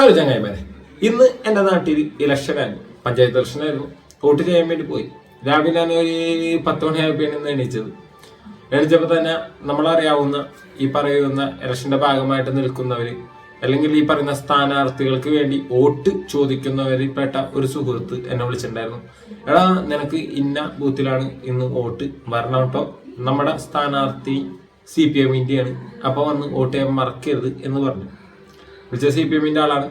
Hello ചങ്ങായിമാരെ ഇന്ന് എന്റെ നാട്ടിൽ ഇലക്ഷനായിരുന്നു പഞ്ചായത്ത് ഇലക്ഷനായിരുന്നു വോട്ട് ചെയ്യാൻ വേണ്ടി പോയി. രാവിലെ ഞാൻ ഒരു പത്ത് മണിയായപ്പോഴാണ് ഇന്ന് എണീച്ചത്. എണീച്ചപ്പോൾ തന്നെ നമ്മളറിയാവുന്ന ഈ പറയുന്ന ഇലക്ഷന്റെ ഭാഗമായിട്ട് നിൽക്കുന്നവർ അല്ലെങ്കിൽ ഈ പറയുന്ന സ്ഥാനാർത്ഥികൾക്ക് വേണ്ടി വോട്ട് ചോദിക്കുന്നവരിൽ പെട്ട ഒരു സുഹൃത്ത് എന്നെ വിളിച്ചിട്ടുണ്ടായിരുന്നു. എടാ നിനക്ക് ഇന്ന ബൂത്തിലാണ് ഇന്ന് വോട്ട് വരണം കേട്ടോ നമ്മുടെ സ്ഥാനാർത്ഥി സി പി എമ്മിന്റെയാണ്. അപ്പോൾ വന്ന് വോട്ട് ചെയ്യാൻ മറക്കരുത് എന്ന് പറഞ്ഞു. വിളിച്ച സി പി എമ്മിന്റെ ആളാണ്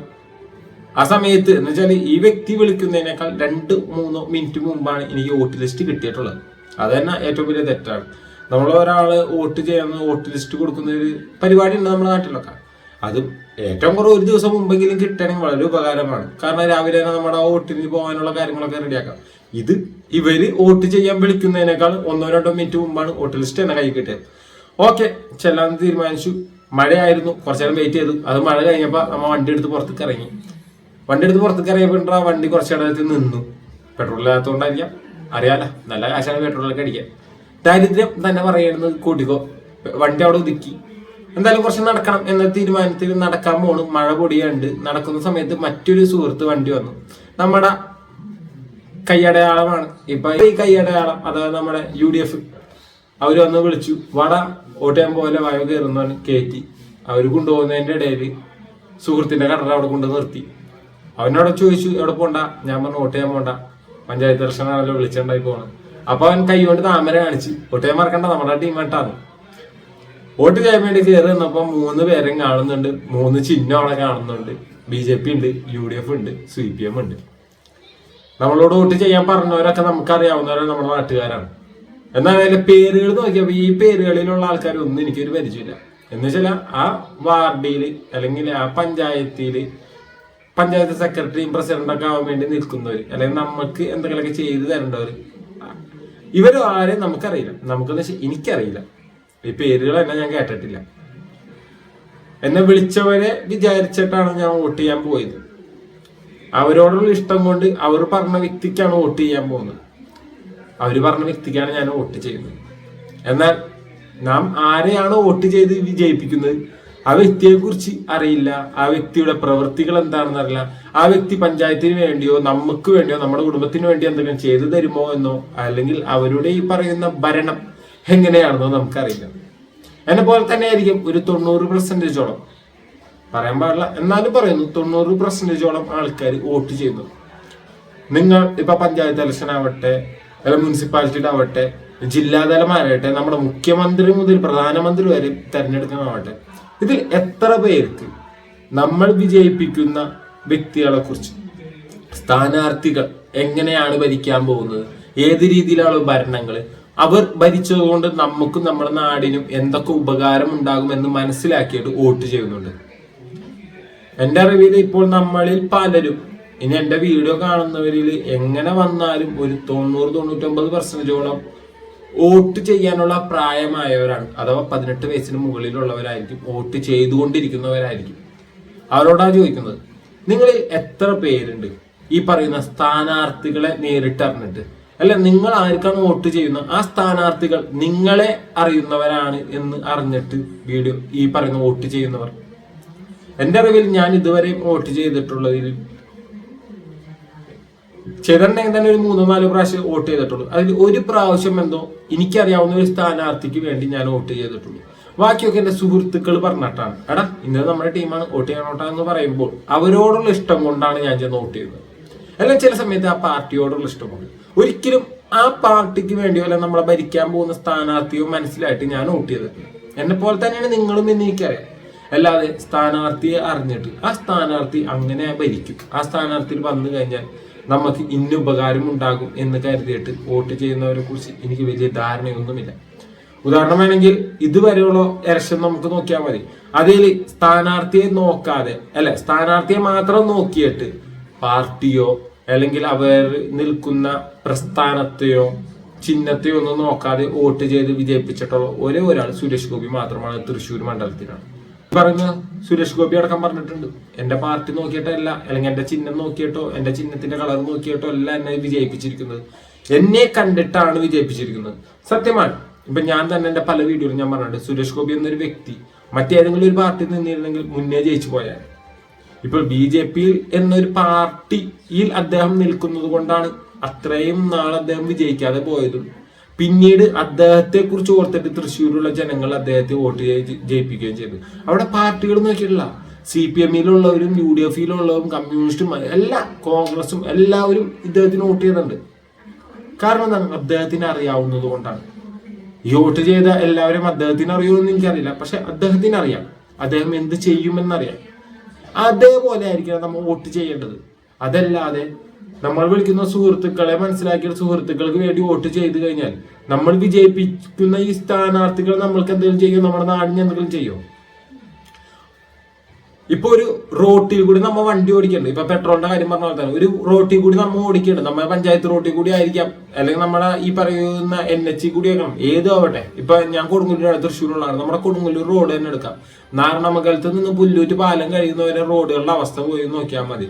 ആ സമയത്ത് എന്ന് വെച്ചാൽ ഈ വ്യക്തി വിളിക്കുന്നതിനേക്കാൾ രണ്ട് മൂന്നോ മിനിറ്റ് മുമ്പാണ് എനിക്ക് വോട്ട് ലിസ്റ്റ് കിട്ടിയിട്ടുള്ളത്. അത് തന്നെ ഏറ്റവും വലിയ തെറ്റാണ്. നമ്മൾ ഒരാൾ വോട്ട് ചെയ്യുന്ന വോട്ട് ലിസ്റ്റ് കൊടുക്കുന്ന ഒരു പരിപാടി ഉണ്ട് നമ്മുടെ നാട്ടിലൊക്കെ. അത് ഏറ്റവും കുറവ് ഒരു ദിവസം മുമ്പെങ്കിലും കിട്ടണമെങ്കിൽ വളരെ ഉപകാരമാണ്. കാരണം രാവിലെ തന്നെ നമ്മുടെ വോട്ടിന് പോകാനുള്ള കാര്യങ്ങളൊക്കെ റെഡിയാക്കാം. ഇത് ഇവർ വോട്ട് ചെയ്യാൻ വിളിക്കുന്നതിനേക്കാൾ ഒന്നോ രണ്ടോ മിനിറ്റ് മുമ്പാണ് വോട്ട് ലിസ്റ്റ് എന്നെ കൈ കിട്ടിയത്. ഓക്കെ ചെല്ലാൻ തീരുമാനിച്ചു. മഴയായിരുന്നു. കുറച്ചു നേരം വെയിറ്റ് ചെയ്തു. അത് മഴ കഴിഞ്ഞപ്പോൾ നമ്മ വണ്ടി എടുത്ത് പുറത്തേക്ക് ഇറങ്ങി. വണ്ടി എടുത്ത് പുറത്തേക്ക് ഇറങ്ങിയപ്പോൾ ആ വണ്ടി കുറച്ച് ഇടത്തിൽ നിന്നു. പെട്രോൾ ഇല്ലാത്തതുകൊണ്ടായിരിക്കാം അറിയാലോ നല്ല കാശാണ് പെട്രോളൊക്കെ അടിക്കാൻ. ദാരിദ്ര്യം തന്നെ പറയുന്നത് കൂട്ടിക്കോ. വണ്ടി അവിടെ ഒതുക്കി. എന്തായാലും കുറച്ച് നടക്കണം എന്ന തീരുമാനത്തിൽ നടക്കാൻ പോണു. മഴ പൊടിയുണ്ട് നടക്കുന്ന സമയത്ത് മറ്റൊരു സുഹൃത്ത് വണ്ടി വന്നു. നമ്മുടെ കൈയടയാളമാണ്. ഇപ്പൊ ഈ കൈയടയാളം അതായത് നമ്മുടെ യു ഡി എഫ് അവർ വന്ന് വിളിച്ചു. വട വോട്ട് ചെയ്യാൻ പോലെ വായു കയറുന്നവൻ കയറ്റി അവർ കൊണ്ടുപോകുന്നതിന്റെ ഇടയിൽ സുഹൃത്തിന്റെ കടറ അവിടെ കൊണ്ട് നിർത്തി. അവനോട് ചോദിച്ചു എവിടെ പോണ്ട? ഞാൻ പറഞ്ഞു ഓട്ടിയാൻ പോണ്ട. പഞ്ചായത്ത് ഇലക്ഷനാണല്ലോ വിളിച്ചുണ്ടായി പോകണം അപ്പൊ അവൻ കൈ കൊണ്ട് താമര കാണിച്ച് ഒട്ടേ മറക്കണ്ട നമ്മുടെ ടീമായിട്ടാണ് വോട്ട് ചെയ്യാൻ വേണ്ടി കയറി നിന്നപ്പോ മൂന്ന് പേരും കാണുന്നുണ്ട്. മൂന്ന് ചിഹ്നം അവിടെ കാണുന്നുണ്ട്. ബി ജെ പി ഉണ്ട് യു ഡി എഫ് ഉണ്ട് സി പി എം ഉണ്ട്. നമ്മളോട് വോട്ട് ചെയ്യാൻ പറഞ്ഞവരൊക്കെ നമുക്കറിയാവുന്നവരെ നമ്മുടെ നാട്ടുകാരാണ്. എന്നാൽ അതിന്റെ പേരുകൾ നോക്കിയപ്പോൾ ഈ പേരുകളിലുള്ള ആൾക്കാർ ഒന്നും എനിക്കൊരു പരിചയമില്ല. എന്ന് വെച്ചാൽ ആ വാർഡിൽ അല്ലെങ്കിൽ ആ പഞ്ചായത്തിൽ പഞ്ചായത്ത് സെക്രട്ടറിയും പ്രസിഡന്റൊക്കെ ആവാൻ വേണ്ടി നിൽക്കുന്നവർ അല്ലെങ്കിൽ നമുക്ക് എന്തെങ്കിലുമൊക്കെ ചെയ്തു തരേണ്ടവർ ഇവരും ആരെയും നമുക്കറിയില്ല. നമുക്കെന്ന് വെച്ചാൽ എനിക്കറിയില്ല. ഈ പേരുകൾ തന്നെ ഞാൻ കേട്ടിട്ടില്ല. എന്നെ വിളിച്ചവരെ വിചാരിച്ചിട്ടാണ് ഞാൻ വോട്ട് ചെയ്യാൻ പോയത്. അവരോടുള്ള ഇഷ്ടം കൊണ്ട് അവർ പറഞ്ഞ വ്യക്തിക്കാണ് വോട്ട് ചെയ്യാൻ പോകുന്നത്. അവർ പറഞ്ഞ വ്യക്തിക്കാണ് ഞാൻ വോട്ട് ചെയ്യുന്നത്. എന്നാൽ നാം ആരെയാണ് വോട്ട് ചെയ്ത് വിജയിപ്പിക്കുന്നത്? ആ വ്യക്തിയെ കുറിച്ച് അറിയില്ല. ആ വ്യക്തിയുടെ പ്രവൃത്തികൾ എന്താണെന്ന് അറിയില്ല. ആ വ്യക്തി പഞ്ചായത്തിന് വേണ്ടിയോ നമുക്ക് വേണ്ടിയോ നമ്മുടെ കുടുംബത്തിന് വേണ്ടി എന്തെങ്കിലും ചെയ്തു തരുമോ എന്നോ അല്ലെങ്കിൽ അവരുടെ ഈ പറയുന്ന ഭരണം എങ്ങനെയാണെന്നോ നമുക്കറിയില്ല. എന്നെ പോലെ തന്നെ ആയിരിക്കും ഒരു തൊണ്ണൂറ് പെർസെന്റേജോളം പറയാൻ പാടില്ല. എന്നാലും പറയുന്നു തൊണ്ണൂറ് പെർസെന്റേജോളം ആൾക്കാർ വോട്ട് ചെയ്യുന്നത് നിങ്ങൾ ഇപ്പൊ പഞ്ചായത്ത് ഇലക്ഷൻ ആവട്ടെ അല്ലെങ്കിൽ മുനിസിപ്പാലിറ്റിയുടെ ആവട്ടെ ജില്ലാതലമാരാകട്ടെ നമ്മുടെ മുഖ്യമന്ത്രി മുതൽ പ്രധാനമന്ത്രി വരെ തെരഞ്ഞെടുക്കുന്നതാവട്ടെ ഇതിൽ എത്ര പേർക്ക് നമ്മൾ വിജയിപ്പിക്കുന്ന വ്യക്തികളെ കുറിച്ച് സ്ഥാനാർത്ഥികൾ എങ്ങനെയാണ് ഭരിക്കാൻ പോകുന്നത് ഏത് രീതിയിലാണ് ഭരണങ്ങൾ അവർ ഭരിച്ചതുകൊണ്ട് നമുക്കും നമ്മുടെ നാടിനും എന്തൊക്കെ ഉപകാരം ഉണ്ടാകുമെന്ന് മനസ്സിലാക്കിയിട്ട് വോട്ട് ചെയ്യുന്നുണ്ട്. എന്റെ അറിവിൽ ഇപ്പോൾ നമ്മളിൽ പലരും ഇനി എന്റെ വീഡിയോ കാണുന്നവരിൽ എങ്ങനെ വന്നാലും ഒരു തൊണ്ണൂറ് തൊണ്ണൂറ്റൊമ്പത് പെർസെന്റേജോളം വോട്ട് ചെയ്യാനുള്ള പ്രായമായവരാണ്. അഥവാ പതിനെട്ട് വയസ്സിന് മുകളിലുള്ളവരായിരിക്കും വോട്ട് ചെയ്തുകൊണ്ടിരിക്കുന്നവരായിരിക്കും. അവരോടാണ് ചോദിക്കുന്നത് നിങ്ങളിൽ എത്ര പേരുണ്ട്? ഈ പറയുന്ന സ്ഥാനാർത്ഥികളെ നേരിട്ട് അറിഞ്ഞിട്ട്. അല്ല നിങ്ങൾ ആർക്കാണ് വോട്ട് ചെയ്യുന്നത്? ആ സ്ഥാനാർത്ഥികൾ നിങ്ങളെ അറിയുന്നവരാണ് എന്ന് അറിഞ്ഞിട്ട് വീഡിയോ ഈ പറയുന്ന വോട്ട് ചെയ്യുന്നവർ. എന്റെ അറിവിൽ ഞാൻ ഇതുവരെ വോട്ട് ചെയ്തിട്ടുള്ളതിൽ ചെയ്തിട്ടുണ്ടെങ്കിൽ തന്നെ ഒരു മൂന്നോ നാലോ പ്രാവശ്യം വോട്ട് ചെയ്തിട്ടുള്ളൂ. അതിൽ ഒരു പ്രാവശ്യം എന്തോ എനിക്കറിയാവുന്ന ഒരു സ്ഥാനാർത്ഥിക്ക് വേണ്ടി ഞാൻ വോട്ട് ചെയ്തിട്ടുള്ളൂ. ബാക്കിയൊക്കെ എന്റെ സുഹൃത്തുക്കൾ പറഞ്ഞിട്ടാണ്. എടാ ഇന്നത് നമ്മുടെ ടീമാണ് വോട്ട് ചെയ്യണോട്ടാ എന്ന് പറയുമ്പോൾ അവരോടുള്ള ഇഷ്ടം കൊണ്ടാണ് ഞാൻ ചെന്ന് വോട്ട് ചെയ്തത്. അല്ലെങ്കിൽ ചില സമയത്ത് ആ പാർട്ടിയോടുള്ള ഇഷ്ടം കൊണ്ട് ഒരിക്കലും ആ പാർട്ടിക്ക് വേണ്ടിയോ അല്ല നമ്മളെ ഭരിക്കാൻ പോകുന്ന സ്ഥാനാർത്ഥിയോ മനസ്സിലായിട്ട് ഞാൻ വോട്ട് ചെയ്തിട്ടുണ്ട് എന്നെ പോലെ തന്നെയാണ് നിങ്ങളും എന്ന് എനിക്കറിയാം. അല്ലാതെ സ്ഥാനാർത്ഥിയെ അറിഞ്ഞിട്ട് ആ സ്ഥാനാർത്ഥി അങ്ങനെ ഭരിക്കും. ആ സ്ഥാനാർത്ഥിയിൽ വന്നു കഴിഞ്ഞാൽ നമുക്ക് ഇന്ന ഉപകാരം ഉണ്ടാകും എന്ന് കരുതിയിട്ട് വോട്ട് ചെയ്യുന്നവരെ കുറിച്ച് എനിക്ക് വലിയ ധാരണയൊന്നുമില്ല. ഉദാഹരണം വേണമെങ്കിൽ ഇതുവരെയുള്ള ഇലക്ഷൻ നമുക്ക് നോക്കിയാൽ മതി. അതിൽ സ്ഥാനാർത്ഥിയെ നോക്കാതെ അല്ലെ സ്ഥാനാർത്ഥിയെ മാത്രം നോക്കിയിട്ട് പാർട്ടിയോ അല്ലെങ്കിൽ അവർ നിൽക്കുന്ന പ്രസ്ഥാനത്തെയോ ചിഹ്നത്തെയോ ഒന്നും നോക്കാതെ വോട്ട് ചെയ്ത് വിജയിപ്പിച്ചിട്ടുള്ള ഒരേ ഒരാൾ സുരേഷ് ഗോപി മാത്രമാണ് തൃശ്ശൂർ മണ്ഡലത്തിലാണ്. പറഞ്ഞ സുരേഷ് ഗോപി അടക്കം പറഞ്ഞിട്ടുണ്ട്. എന്റെ പാർട്ടി നോക്കിയിട്ടല്ല അല്ലെങ്കിൽ എന്റെ ചിഹ്നം നോക്കിയിട്ടോ എന്റെ ചിഹ്നത്തിന്റെ കളർ നോക്കിയിട്ടോ അല്ല എന്നെ വിജയിപ്പിച്ചിരിക്കുന്നത്. എന്നെ കണ്ടിട്ടാണ് വിജയിപ്പിച്ചിരിക്കുന്നത്. സത്യമാണ്. ഇപ്പൊ ഞാൻ തന്നെ എന്റെ പല വീഡിയോയിലും ഞാൻ പറഞ്ഞിട്ടുണ്ട് സുരേഷ് ഗോപി എന്നൊരു വ്യക്തി മറ്റേതെങ്കിലും ഒരു പാർട്ടി നിന്നിരുന്നെങ്കിൽ മുന്നേ ജയിച്ചു പോയാൽ. ഇപ്പോൾ ബി ജെ പി എന്നൊരു പാർട്ടിയിൽ അദ്ദേഹം നിൽക്കുന്നത് കൊണ്ടാണ് അത്രയും നാൾ അദ്ദേഹം വിജയിക്കാതെ പോയതും പിന്നീട് അദ്ദേഹത്തെ കുറിച്ച് ഓർത്തിട്ട് തൃശ്ശൂരുള്ള ജനങ്ങൾ അദ്ദേഹത്തെ വോട്ട് ജയിപ്പിക്കുകയും ചെയ്തു. അവിടെ പാർട്ടികൾ നോക്കിയിട്ടില്ല. സി പി എമ്മിലുള്ളവരും യു ഡി എഫിലുള്ളവരും കമ്മ്യൂണിസ്റ്റും എല്ലാ കോൺഗ്രസും എല്ലാവരും ഇദ്ദേഹത്തിന് വോട്ട് ചെയ്തിട്ടുണ്ട്. കാരണം എന്താണ്? അദ്ദേഹത്തിന് അറിയാവുന്നത് കൊണ്ടാണ്. ഈ വോട്ട് ചെയ്ത എല്ലാവരും അദ്ദേഹത്തിന് അറിയുമെന്ന് എനിക്കറിയില്ല. പക്ഷെ അദ്ദേഹത്തിന് അറിയാം. അദ്ദേഹം എന്ത് ചെയ്യുമെന്നറിയാം. അതേപോലെ ആയിരിക്കണം നമ്മൾ വോട്ട് ചെയ്യേണ്ടത്. അതല്ലാതെ നമ്മൾ വിളിക്കുന്ന സുഹൃത്തുക്കളെ മനസ്സിലാക്കിയ സുഹൃത്തുക്കൾക്ക് വേണ്ടി വോട്ട് ചെയ്ത് കഴിഞ്ഞാൽ നമ്മൾ വിജയിപ്പിക്കുന്ന ഈ സ്ഥാനാർത്ഥികൾ നമ്മൾക്ക് എന്തെങ്കിലും ചെയ്യും? നമ്മുടെ നാടിന് എന്തെങ്കിലും ചെയ്യും? ഇപ്പൊ ഒരു റോട്ടിൽ കൂടി നമ്മ വണ്ടി ഓടിക്കണ്ട്. ഇപ്പൊ പെട്രോളിന്റെ കാര്യം പറഞ്ഞ പോലെ തന്നെ ഒരു റോട്ടിൽ കൂടി നമ്മ ഓടിക്കണ്ട്. നമ്മുടെ പഞ്ചായത്ത് റോട്ടിൽ കൂടി ആയിരിക്കാം. അല്ലെങ്കിൽ നമ്മുടെ ഈ പറയുന്ന എൻ എച്ച് കൂടി ആക്കണം. ഏതും ആവട്ടെ. ഇപ്പൊ ഞാൻ കൊടുങ്ങല്ലൂർ തൃശ്ശൂരുള്ളതാണ്. നമ്മുടെ കൊടുങ്ങല്ലൂർ റോഡ് തന്നെ എടുക്കാം. നാരണമംഗലത്ത് നിന്ന് പുല്ലൂറ്റ് പാലം കഴിയുന്നവരെ റോഡുകളുടെ അവസ്ഥ പോയി നോക്കിയാൽ മതി.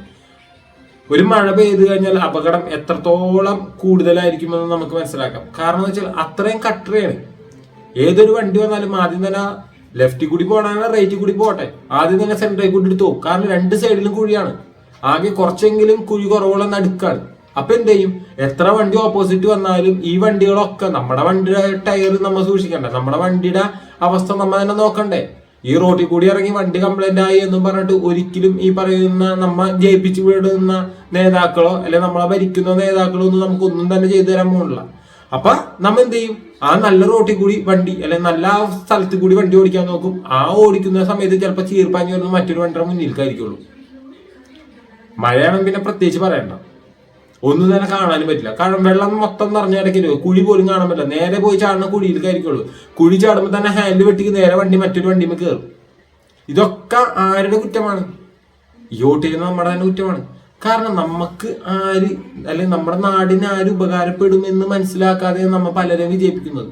ഒരു മഴ പെയ്തു കഴിഞ്ഞാൽ അപകടം എത്രത്തോളം കൂടുതലായിരിക്കുമെന്ന് നമുക്ക് മനസ്സിലാക്കാം. കാരണം എന്ന് വെച്ചാൽ അത്രയും കട്ടറയാണ്. ഏതൊരു വണ്ടി വന്നാലും ആദ്യം തന്നെ ലെഫ്റ്റിൽ കൂടി പോകണ റൈറ്റിൽ കൂടി പോകട്ടെ ആദ്യം തന്നെ സെന്ററിൽ കൂടി എടുത്തു പോകും. കാരണം രണ്ട് സൈഡിലും കുഴിയാണ്. ആകെ കുറച്ചെങ്കിലും കുഴി കുറവുള്ള നടുക്കാണ്. അപ്പൊ എന്ത് ചെയ്യും? എത്ര വണ്ടി ഓപ്പോസിറ്റ് വന്നാലും ഈ വണ്ടികളൊക്കെ നമ്മുടെ വണ്ടിയുടെ ടയർ നമ്മൾ സൂക്ഷിക്കണ്ടേ? നമ്മുടെ വണ്ടിയുടെ അവസ്ഥ നമ്മൾ തന്നെ നോക്കണ്ടേ? ഈ റോഡിൽ കൂടി ഇറങ്ങി വണ്ടി കംപ്ലൈന്റ് ആയി എന്നും പറഞ്ഞിട്ട് ഒരിക്കലും ഈ പറയുന്ന നമ്മ ജയിപ്പിച്ചു വിടുന്ന നേതാക്കളോ അല്ലെ നമ്മളെ ഭരിക്കുന്ന നേതാക്കളോ ഒന്നും നമുക്കൊന്നും തന്നെ ചെയ്തു തരാൻ പോകുന്നില്ല. അപ്പൊ നമ്മ എന്ത് ചെയ്യും? ആ നല്ല റോട്ടിൽ കൂടി വണ്ടി അല്ലെ നല്ല ആ സ്ഥലത്ത് കൂടി വണ്ടി ഓടിക്കാൻ നോക്കും. ആ ഓടിക്കുന്ന സമയത്ത് ചിലപ്പോൾ ചീർപ്പാഞ്ഞ് വരുന്ന മറ്റൊരു വണ്ടിയുടെ മുന്നിൽക്കായിരിക്കുള്ളൂ. മഴയാണെങ്കിൽ പിന്നെ പ്രത്യേകിച്ച് പറയണ്ട. ഒന്നും തന്നെ കാണാനും പറ്റില്ല. കാരണം വെള്ളം മൊത്തം നിറഞ്ഞിടക്കില്ല കുഴി പോലും കാണാൻ പറ്റില്ല. നേരെ പോയി ചാടുന്ന കുഴിയിലേക്കായിരിക്കുള്ളൂ കുഴി ചാടുമ്പോൾ തന്നെ ഹാൻഡിൽ വെട്ടിക്ക് നേരെ വണ്ടി മറ്റൊരു വണ്ടിമേ കയറും ഇതൊക്കെ ആരുടെ കുറ്റമാണ്? ഈ ചെയ്യുന്ന നമ്മുടെ തന്നെ കുറ്റമാണ്. കാരണം നമുക്ക് ആര് അല്ലെങ്കിൽ നമ്മുടെ നാടിന് ആര് ഉപകാരപ്പെടുമെന്ന് മനസ്സിലാക്കാതെ നമ്മൾ പലരെയും വിജയിപ്പിക്കുന്നത്?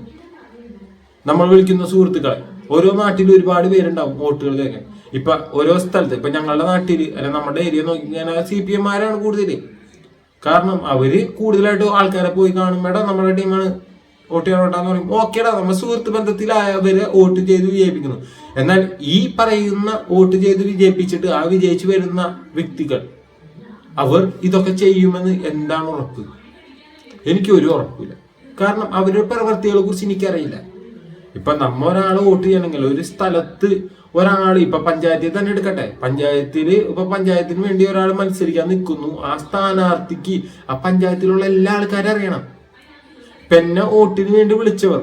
നമ്മൾ വിളിക്കുന്ന സുഹൃത്തുക്കളെ. ഓരോ നാട്ടിലും ഒരുപാട് പേരുണ്ടാവും വോട്ടുകൾ കേൾക്കാൻ ഇപ്പൊ ഓരോ സ്ഥലത്ത് ഇപ്പൊ ഞങ്ങളുടെ നാട്ടിൽ അല്ലെങ്കിൽ നമ്മുടെ ഏരിയ നോക്കി സി പി എംമാരാണ് കൂടുതൽ കാരണം അവർ കൂടുതലായിട്ട് ആൾക്കാരെ പോയി കാണും. മേഡം നമ്മുടെ ടീമാണ് വോട്ട് ചെയ്യാൻ വോട്ടാന്ന് പറയും. ഓക്കേടാ നമ്മൾ സുഹൃത്ത് ബന്ധത്തിലായവരെ വോട്ട് ചെയ്ത് വിജയിപ്പിക്കുന്നു. എന്നാൽ ഈ പറയുന്ന വോട്ട് ചെയ്ത് വിജയിപ്പിച്ചിട്ട് ആ വിജയിച്ചു വരുന്ന വ്യക്തികൾ അവർ ഇതൊക്കെ ചെയ്യുമെന്ന് എന്താണ് ഉറപ്പ്? എനിക്ക് ഒരു ഉറപ്പില്ല. കാരണം അവരുടെ പ്രവൃത്തികളെ കുറിച്ച് എനിക്കറിയില്ല. ഇപ്പൊ നമ്മ ഒരാൾ വോട്ട് ചെയ്യണമെങ്കിൽ ഒരു സ്ഥലത്ത് ഒരാൾ ഇപ്പൊ പഞ്ചായത്തിൽ തന്നെ എടുക്കട്ടെ. പഞ്ചായത്തിൽ ഇപ്പൊ പഞ്ചായത്തിന് വേണ്ടി ഒരാൾ മത്സരിക്കാൻ നിൽക്കുന്നു. ആ സ്ഥാനാർത്ഥിക്ക് ആ പഞ്ചായത്തിലുള്ള എല്ലാ ആൾക്കാരും അറിയണം. പെന്നെ വോട്ടിന് വേണ്ടി വിളിച്ചവർ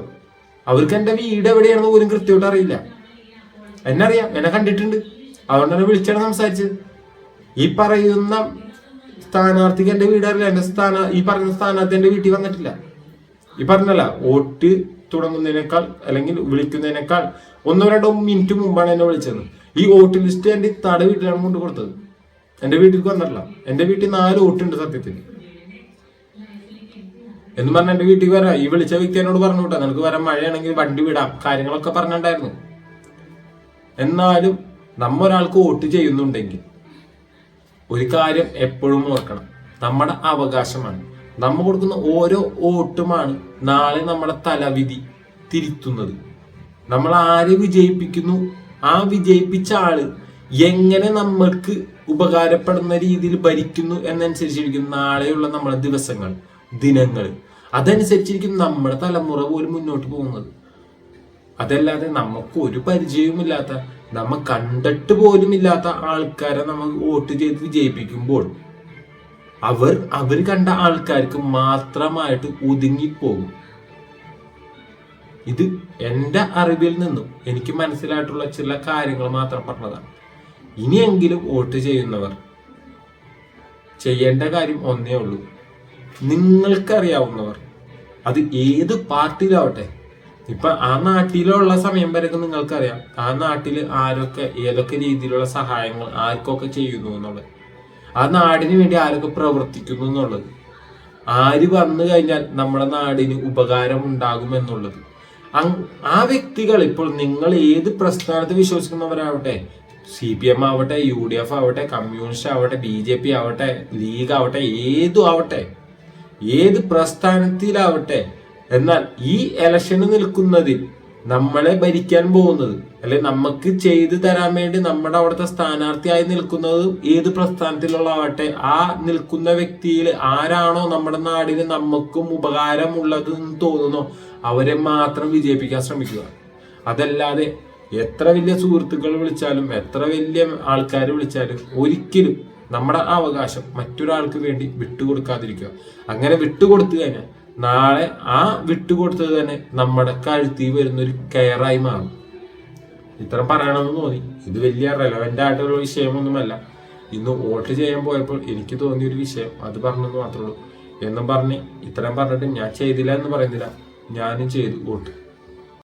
അവർക്ക് എന്റെ വീട് എവിടെയാണെന്ന് പോലും കൃത്യമായിട്ട് അറിയില്ല. എന്നെ അറിയാം എന്നെ കണ്ടിട്ടുണ്ട്. അതുകൊണ്ടാണ് വിളിച്ചാണ് സംസാരിച്ചത്. ഈ പറയുന്ന സ്ഥാനാർത്ഥിക്ക് എന്റെ വീട് അറിയില്ല. എന്റെ സ്ഥാന ഈ പറയുന്ന സ്ഥാനാർത്ഥി എന്റെ വീട്ടിൽ വന്നിട്ടില്ല. ഈ പറഞ്ഞല്ല വോട്ട് തുടങ്ങുന്നതിനേക്കാൾ അല്ലെങ്കിൽ വിളിക്കുന്നതിനേക്കാൾ ഒന്നോ രണ്ടോ മിനിറ്റ് മുമ്പാണ് എന്നെ വിളിച്ചത്. ഈ വോട്ട് ലിസ്റ്റ് എന്റെ തട വീട്ടിലാണ് കൊണ്ട് കൊടുത്തത്. എന്റെ വീട്ടിൽ വന്നിട്ടില്ല. എന്റെ വീട്ടിൽ നാല് വോട്ടുണ്ട് സത്യത്തിൽ. എന്ന് പറഞ്ഞ എന്റെ വീട്ടിൽ വരാം. ഈ വിളിച്ച വ്യക്തി എന്നോട് പറഞ്ഞു വിട്ടാ. നിനക്ക് വരാൻ മഴയാണെങ്കിൽ വണ്ടി വിടാം. കാര്യങ്ങളൊക്കെ പറഞ്ഞിട്ടുണ്ടായിരുന്നു. എന്നാലും നമ്മ ഒരാൾക്ക് വോട്ട് ചെയ്യുന്നുണ്ടെങ്കിൽ ഒരു കാര്യം എപ്പോഴും ഓർക്കണം. നമ്മുടെ അവകാശമാണ്. നമ്മ കൊടുക്കുന്ന ഓരോ ഓട്ടുമാണ് നാളെ നമ്മുടെ തലവിധി തിരുത്തുന്നത്. നമ്മൾ ആരെ വിജയിപ്പിക്കുന്നു? ആ വിജയിപ്പിച്ച ആൾ എങ്ങനെ നമ്മൾക്ക് ഉപകാരപ്പെടുന്ന രീതിയിൽ ഭരിക്കുന്നു എന്നനുസരിച്ചിരിക്കും നാളെയുള്ള നമ്മുടെ ദിവസങ്ങൾ ദിനങ്ങൾ. അതനുസരിച്ചിരിക്കും നമ്മുടെ തലമുറ പോലും മുന്നോട്ട് പോകുന്നത്. അതല്ലാതെ നമുക്ക് ഒരു പരിചയവുമില്ലാത്ത നമ്മ കണ്ടിട്ട് പോലും ഇല്ലാത്ത ആൾക്കാരെ നമ്മൾ വോട്ട് ചെയ്ത് വിജയിപ്പിക്കുമ്പോൾ അവർ അവർ കണ്ട ആൾക്കാർക്ക് മാത്രമായിട്ട് ഒതുങ്ങിപ്പോകും. ഇത് എന്റെ അറിവിൽ നിന്നും എനിക്ക് മനസ്സിലായിട്ടുള്ള ചില കാര്യങ്ങൾ മാത്രം പറഞ്ഞതാണ്. ഇനിയെങ്കിലും വോട്ട് ചെയ്യുന്നവർ ചെയ്യേണ്ട കാര്യം ഒന്നേ ഉള്ളൂ. നിങ്ങൾക്കറിയാവുന്നവർ അത് ഏത് പാർട്ടിയിലാവട്ടെ. ഇപ്പൊ ആ നാട്ടിലുള്ള സമയം വരെയൊക്കെ നിങ്ങൾക്കറിയാം. ആ നാട്ടിൽ ആരൊക്കെ ഏതൊക്കെ രീതിയിലുള്ള സഹായങ്ങൾ ആർക്കൊക്കെ ചെയ്യുന്നു എന്നുള്ളത്. ആ നാടിന് വേണ്ടി ആരൊക്കെ പ്രവർത്തിക്കുന്നു എന്നുള്ളത്? ആര് വന്നു കഴിഞ്ഞാൽ നമ്മുടെ നാടിന് ഉപകാരം ഉണ്ടാകും എന്നുള്ളത്. ആ വ്യക്തികൾ ഇപ്പോൾ നിങ്ങൾ ഏത് പ്രസ്ഥാനത്ത് വിശ്വസിക്കുന്നവരാവട്ടെ? സി പി എം ആവട്ടെ യു ഡി എഫ് ആവട്ടെ കമ്മ്യൂണിസ്റ്റ് ആവട്ടെ ബി ജെ പി ആവട്ടെ ലീഗ് ആവട്ടെ ഏതും ആവട്ടെ ഏത് പ്രസ്ഥാനത്തിലാവട്ടെ എന്നാൽ ഈ ഇലക്ഷന് നിൽക്കുന്നതിൽ നമ്മളെ ഭരിക്കാൻ പോകുന്നത്. അല്ലെ നമുക്ക് ചെയ്തു തരാൻ വേണ്ടി നമ്മുടെ അവിടുത്തെ സ്ഥാനാർത്ഥിയായി നിൽക്കുന്നത് ഏത് പ്രസ്ഥാനത്തിലുള്ള ആവട്ടെ ആ നിൽക്കുന്ന വ്യക്തിയിൽ ആരാണോ നമ്മുടെ നാടിന് നമുക്കും ഉപകാരമുള്ളത് എന്ന് തോന്നുന്നോ അവരെ മാത്രം വിജയിപ്പിക്കാൻ ശ്രമിക്കുക. അതല്ലാതെ എത്ര വലിയ സുഹൃത്തുക്കൾ വിളിച്ചാലും എത്ര വലിയ ആൾക്കാർ വിളിച്ചാലും ഒരിക്കലും നമ്മുടെ അവകാശം മറ്റൊരാൾക്ക് വേണ്ടി വിട്ടുകൊടുക്കാതിരിക്കുക. അങ്ങനെ വിട്ടുകൊടുത്തു കഴിഞ്ഞാൽ നാളെ ആ വിട്ടുകൊടുത്തത് തന്നെ നമ്മുടെ കഴുത്തിൽ വരുന്ന ഒരു കെയറായി മാറും. ഇത്ര പറയണമെന്ന് തോന്നി. ഇത് വലിയ റെലവെന്റ് ആയിട്ടുള്ള വിഷയമൊന്നുമല്ല. ഇന്ന് വോട്ട് ചെയ്യാൻ പോയപ്പോൾ എനിക്ക് തോന്നിയ ഒരു വിഷയം. അത് പറഞ്ഞെന്ന് മാത്രമേ ഉള്ളൂ. എന്നും പറഞ്ഞ് ഇത്രയും പറഞ്ഞിട്ട് ഞാൻ ചെയ്തില്ല എന്ന് പറയുന്നില്ല. ഞാനും ചെയ്തു വോട്ട്.